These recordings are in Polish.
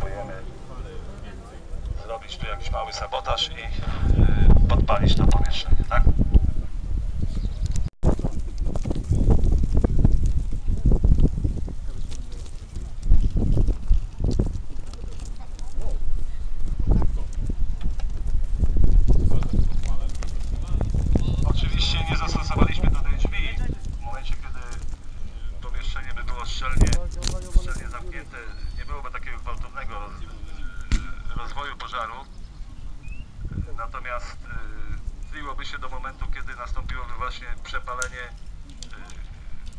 próbujemy zrobić tu jakiś mały sabotaż i e, podpalić to pomieszczenie, tak? Y, zliłoby się do momentu, kiedy nastąpiłoby właśnie przepalenie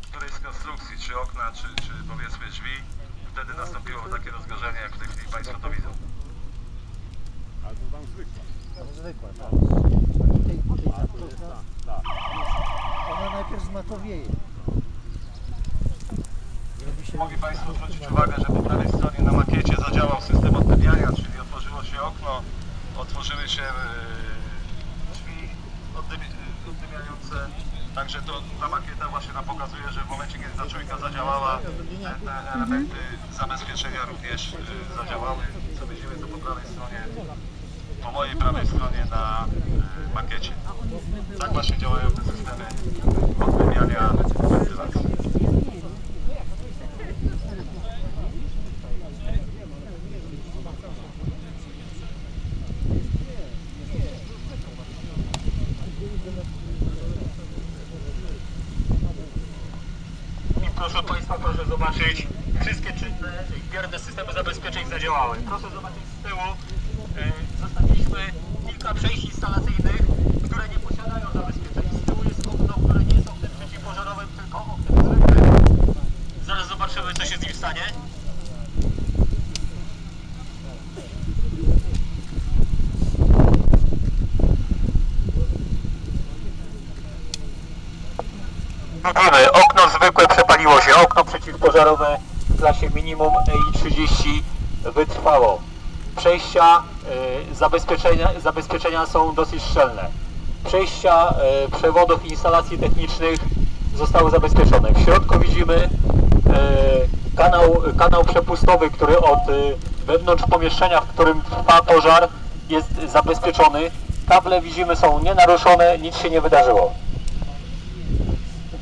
y, którejś z konstrukcji, czy okna, czy, czy powiedzmy drzwi. Wtedy nastąpiłoby takie rozgorzenie, jak w tej chwili Państwo to widzą. Ale to tam zwykła. To zwykła, tak. Tej, tej zaproszna, ona najpierw zmatowieje. Mogli Państwo zwrócić uwagę, że po prawej stronie na makiecie zadziałał system oddymiania, czyli otworzyło się okno, otworzyły się e, oddymiające. Także to ta makieta właśnie nam pokazuje, że w momencie kiedy ta czujka zadziałała, te, te elementy zabezpieczenia również e, zadziałały. Co widzimy to po prawej stronie, po mojej prawej stronie na e, makiecie. Tak właśnie działają te systemy oddymiania wentylacji. I proszę Państwa, proszę zobaczyć, wszystkie czynne i systemy zabezpieczeń zadziałały. Proszę zobaczyć z tyłu, y, zostawiliśmy kilka przejść instalacyjnych, które nie posiadają zabezpieczeń. Z tyłu jest okno, które nie jest oknem przeciwpożarowym, tylko oknem zwykłym. Zaraz zobaczymy, co się z nim stanie. Widzimy, okno zwykłe przepaliło się, okno przeciwpożarowe w klasie minimum EI30 wytrwało. Przejścia y, zabezpieczenia, zabezpieczenia są dosyć szczelne. Przejścia y, przewodów i instalacji technicznych zostały zabezpieczone. W środku widzimy y, kanał, kanał przepustowy, który od wewnątrz pomieszczenia, w którym trwa pożar jest zabezpieczony. Kable widzimy są nienaruszone, nic się nie wydarzyło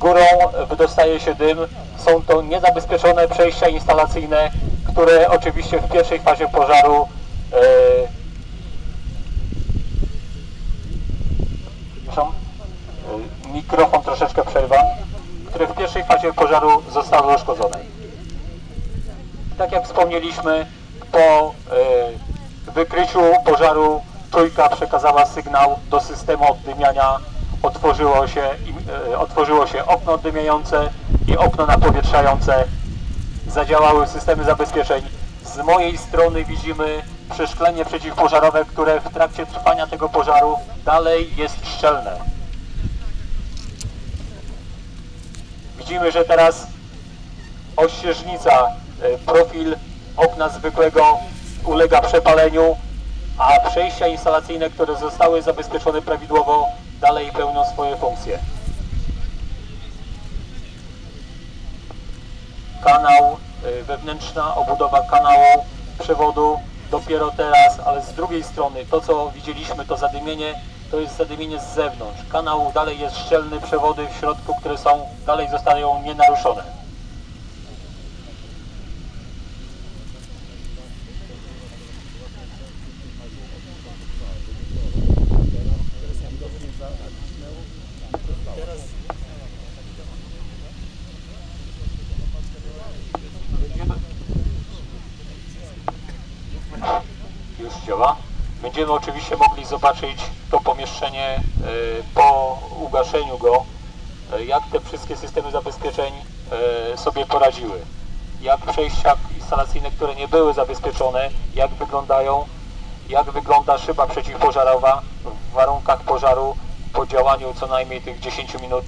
górą wydostaje się dym. Są to niezabezpieczone przejścia instalacyjne, które oczywiście w pierwszej fazie pożaru e, mikrofon troszeczkę przerwa, które w pierwszej fazie pożaru zostały uszkodzone. Tak jak wspomnieliśmy, po e, wykryciu pożaru trójka przekazała sygnał do systemu oddymiania otworzyło się, e, otworzyło się okno oddymiające i okno napowietrzające. Zadziałały systemy zabezpieczeń. Z mojej strony widzimy przeszklenie przeciwpożarowe, które w trakcie trwania tego pożaru dalej jest szczelne. Widzimy, że teraz ościeżnica, e, profil okna zwykłego ulega przepaleniu, a przejścia instalacyjne, które zostały zabezpieczone prawidłowo, dalej pełnią swoje funkcje. Kanał, y, wewnętrzna obudowa kanału, przewodu dopiero teraz, ale z drugiej strony to co widzieliśmy, to zadymienie, to jest zadymienie z zewnątrz. Kanał dalej jest szczelny, przewody w środku, które są, dalej zostają nienaruszone. Będziemy oczywiście mogli zobaczyć to pomieszczenie y, po ugaszeniu go, y, jak te wszystkie systemy zabezpieczeń y, sobie poradziły. Jak przejścia instalacyjne, które nie były zabezpieczone, jak wyglądają, jak wygląda szyba przeciwpożarowa w warunkach pożaru po działaniu co najmniej tych 10 minut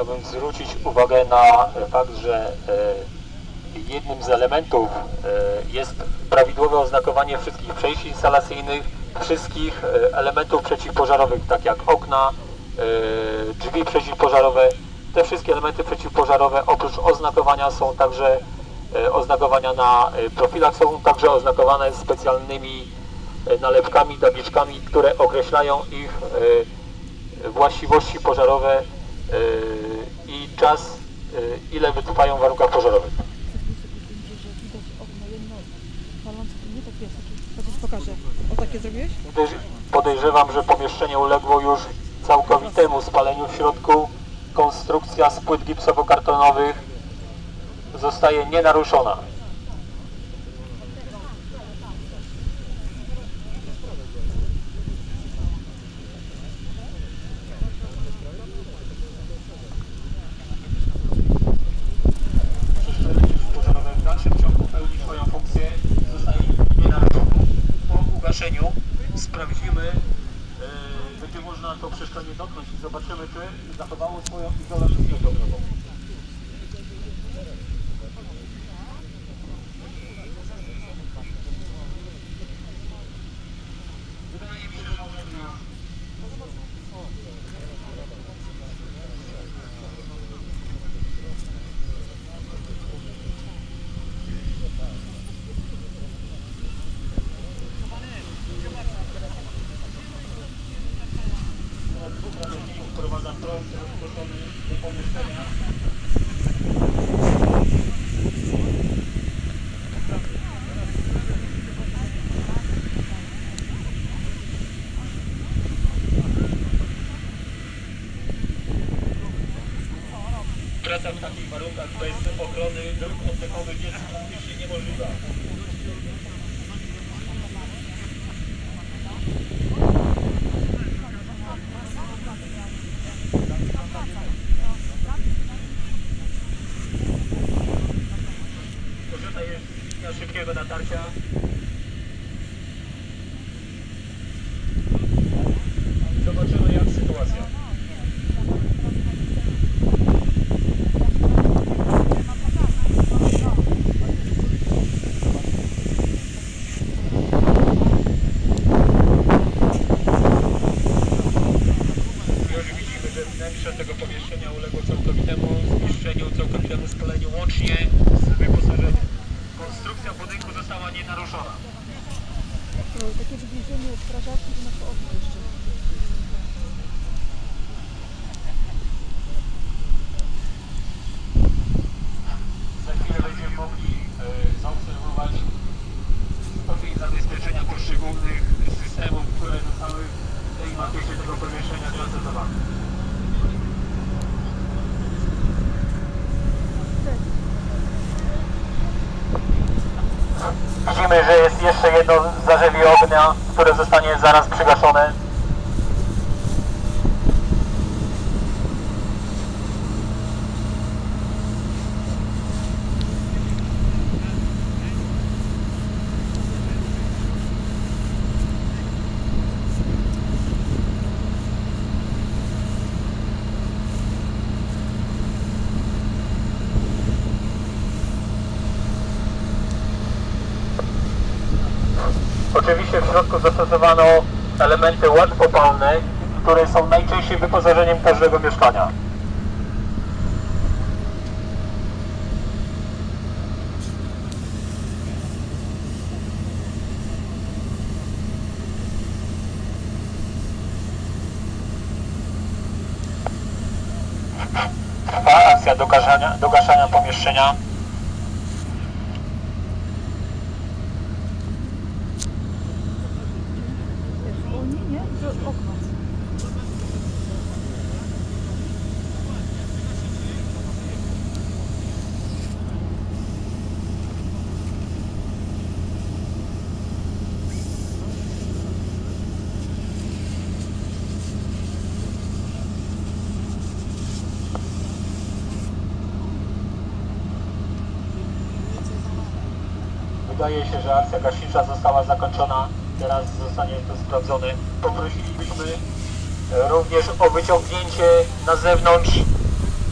chciałbym zwrócić uwagę na fakt, że e, jednym z elementów e, jest prawidłowe oznakowanie wszystkich przejść instalacyjnych, wszystkich e, elementów przeciwpożarowych, tak jak okna, drzwi przeciwpożarowe. Te wszystkie elementy przeciwpożarowe oprócz oznakowania są także oznakowania na profilach są także oznakowane specjalnymi nalepkami, tabliczkami, które określają ich właściwości pożarowe czas, e, ile wytrwają w warunkach pożarowych. O takie Podejrzewam, że pomieszczenie uległo już całkowitemu spaleniu w środku. Konstrukcja z płyt gipsowo-kartonowych zostaje nienaruszona. Przeszczepy pożarowe w dalszym ciągu pełni swoją funkcję, zostaje nienaruszona. Po ugaszeniu sprawdzimy, yy, będzie można to przeszklenie dotknąć i zobaczymy, czy zachowało swoją izolacyjność ogrodową. Wydaje mi się, że ona wprowadzam prąd rozproszony do pomieszczenia. Praca w takich warunkach bez ochrony dróg oddechowych jest praktycznie niemożliwa. Użyta jest linia szybkiego natarcia. Zobaczymy jak sytuacja. Już widzimy, że wnętrze tego pomieszczenia uległo całkowitemu zniszczeniu, całkowitemu spaleniu łącznie z wyposażeniem. Konstrukcja budynku została nienaruszona. Takie zbliżenie strażaków na to okno jeszcze. Za chwilę będziemy mogli e, zaobserwować stopień zabezpieczenia poszczególnych systemów, które zostały w tej makiecie tego pomieszczenia zastosowane. Widzimy, że jest jeszcze jedno zarzewie ognia, które zostanie zaraz przygaszone. Oczywiście w środku zastosowano elementy łatwopalne, które są najczęściej wyposażeniem każdego mieszkania. Akcja dogaszania, dogaszania pomieszczenia. Zwolnienie z Wydaje się, że akcja gaśnicza została zakończona. Teraz zostanie to sprawdzone. Poprosilibyśmy e, również o wyciągnięcie na zewnątrz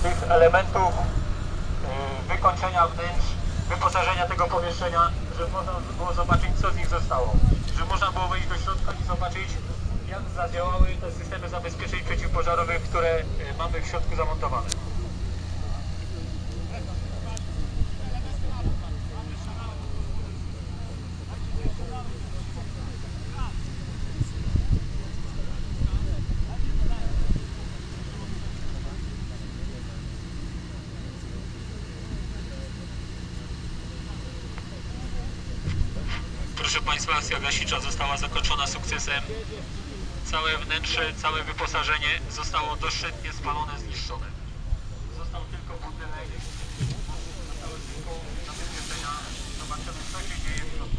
tych elementów y, wykończenia wnętrz, wyposażenia tego pomieszczenia, żeby można było zobaczyć, co z nich zostało. Że można było wejść do środka i zobaczyć, jak zadziałały te systemy zabezpieczeń przeciwpożarowych, które y, mamy w środku zamontowane. Proszę Państwa, akcja gaśnicza została zakończona sukcesem. Całe wnętrze, całe wyposażenie zostało doszczętnie spalone, zniszczone. Został tylko budynek, zostały tylko zabezpieczenia. Zobaczymy, co się dzieje w środku.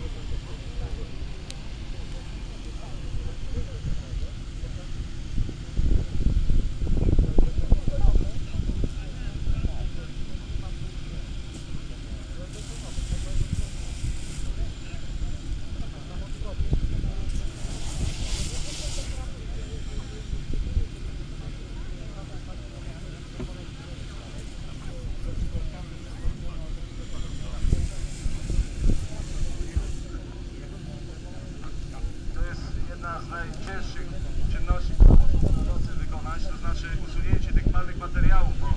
To jest jedna z najcięższych czynności, strażacy wykonać, to znaczy usunięcie tych małych materiałów, bo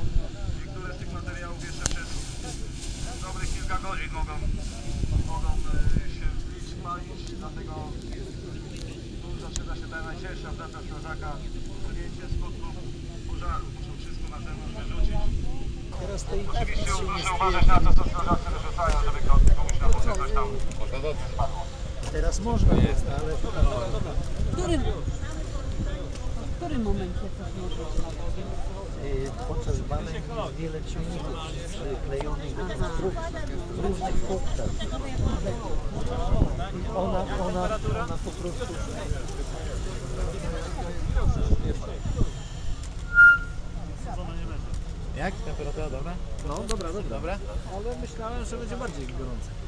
niektóre z tych materiałów jeszcze przez dobrych kilka godzin mogą, mogą e, się wbić, palić, dlatego tu zaczyna się ta najcięższa praca strażaka, usunięcie skutków pożaru. Muszą wszystko na zewnątrz wyrzucić. Teraz Oczywiście stanie. uważać na to, co strażacy wyrzucają, żeby komuś na górze coś tam spadło. Teraz można, ale W którym, w którym momencie coś y, podczas badań jest wiele ciągników przyklejonych do konstrukcji w różnych. I ona, ona, ona po prostu Jak? Temperatura dobra? No dobra, dobra. dobra. Ale myślałem, że będzie bardziej gorąco.